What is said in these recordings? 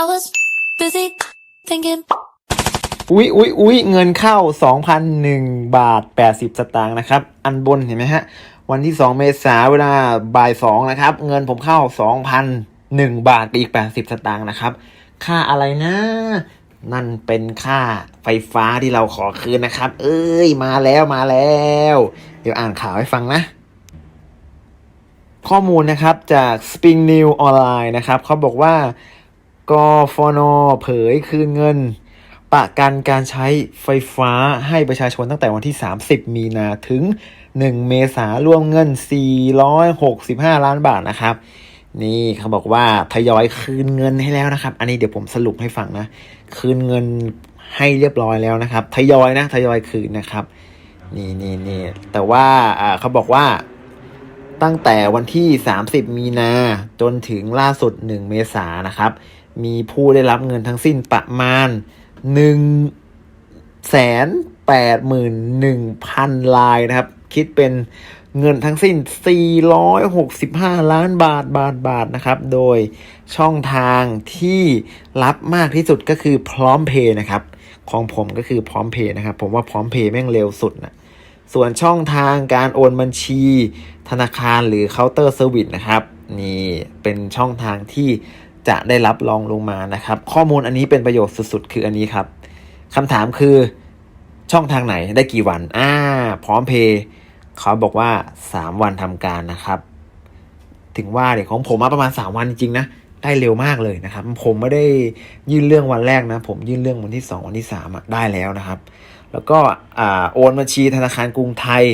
I was busy thinking. อุ๊ยอุ๊ยอุ๊ยเงินเข้า 2,001 บาท 80 สตางค์นะครับ อันบนเห็นไหมฮะ วันที่ 2 เมษาเวลาบ่าย 2 นะครับ เงินผมเข้า 2,001 บาทกับอีก 80 สตางค์นะครับ ค่าอะไรนะ นั่นเป็นค่าไฟฟ้าที่เราขอคืนนะครับ เอ้ย มาแล้วมาแล้ว เดี๋ยวอ่านข่าวให้ฟังนะข้อมูลนะครับจาก Spring New Online นะครับเขาบอกว่า กฟนเผยคืนเงิน ประกันการใช้ไฟฟ้าให้ประชาชนตั้งแต่วันที่ 30 มีนาถึง 1 เมษารวมเงิน 465 ล้านบาทนะครับ นี่เขาบอกว่าทยอยคืนเงินให้แล้วนะครับ อันนี้เดี๋ยวผมสรุปให้ฟังนะ คืนเงินให้เรียบร้อยแล้วนะครับ ทยอยนะ ทยอยคืนนะครับ นี่นี่นี่แต่ว่าอ่าเขาบอกว่าตั้งแต่วันที่ 30 มีนาจนถึงล่าสุด 1 เมษายนนะครับ มีผู้ได้รับเงินทั้งสิ้นประมาณ1แสน8หมื่น1,000 ลายนะครับ คิดเป็นเงินทั้งสิ้น 465 ล้านบาทบาทบาทนะครับ โดยช่องทางที่รับมากที่สุดก็คือพร้อมเพย์นะครับ ของผมก็คือพร้อมเพย์นะครับ ผมว่าพร้อมเพย์แม่งเร็วสุดนะส่วนช่องทางการโอนบัญชี ธนาคารหรือเคาน์เตอร์เซอร์วิสนะครับ นี่เป็นช่องทางที่ จะได้รับรองลงมานะครับ ข้อมูลอันนี้เป็นประโยชน์สุดๆ คืออันนี้ครับคำถามคือช่องทางไหนได้กี่วันอ่าพร้อมเพย์เขาบอกว่า 3 วันทำการนะครับ ถึงว่าเดี๋ยวของผมมาประมาณ 3 วันจริงๆนะได้เร็วมากเลยนะครับ ผมไม่ได้ยื่นเรื่องวันแรกนะ ผมยื่นเรื่องวันที่ 2 วันที่3อะได้แล้วนะครับ แล้วก็อ่โอนบัญชีธนาคารกรุงไทย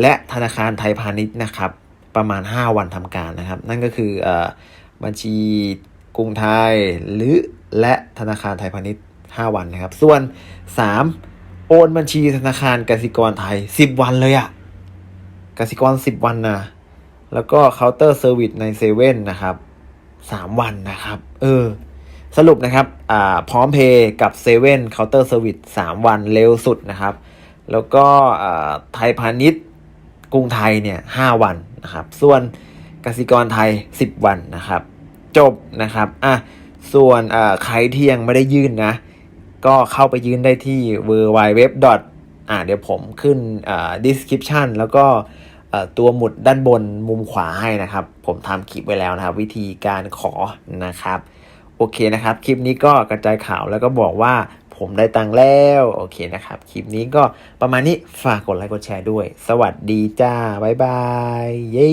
และธนาคารไทยพาณิชย์นะครับ ประมาณ 5 วันทำการนะครับ นั่นก็คืออบัญชี กรุงไทย หรือและธนาคารไทยพาณิชย์ 5 วันนะครับ ส่วน 3 โอนบัญชีธนาคารกสิกรไทย 10 วันเลยอะกสิกร 10 วันนะแล้วก็เคาน์เตอร์เซอร์วิสในเซเว่นนะครับ 3 วันนะครับ เออ สรุปนะครับ อ่า พร้อมเพย์กับเซเว่นเคาน์เตอร์เซอร์วิสสามวันเร็วสุดนะครับ แล้วก็อ่าไทยพาณิชย์กรุงไทยเนี่ยห้าวันนะครับ ส่วนกสิกรไทย 10 วันนะครับ จบนะครับอะส่วนใครที่ยังไม่ได้ยื่นนะ ก็เข้าไปยื่นได้ที่ w w w อ่าเดี๋ยวผมขึ้นอ่า description แล้วก็อ่อตัวหมุดด้านบนมุมขวาให้นะครับ ผมทำคลิปไว้แล้วนะครับ วิธีการขอนะครับ โอเคนะครับ คลิปนี้ก็กระจายข่าวแล้วก็บอกว่าผมได้ตังค์แล้ว โอเคนะครับ คลิปนี้ก็ประมาณนี้ฝากกดไลค์กดแชร์ด้วย สวัสดีจ้า บ๊ายบาย เย้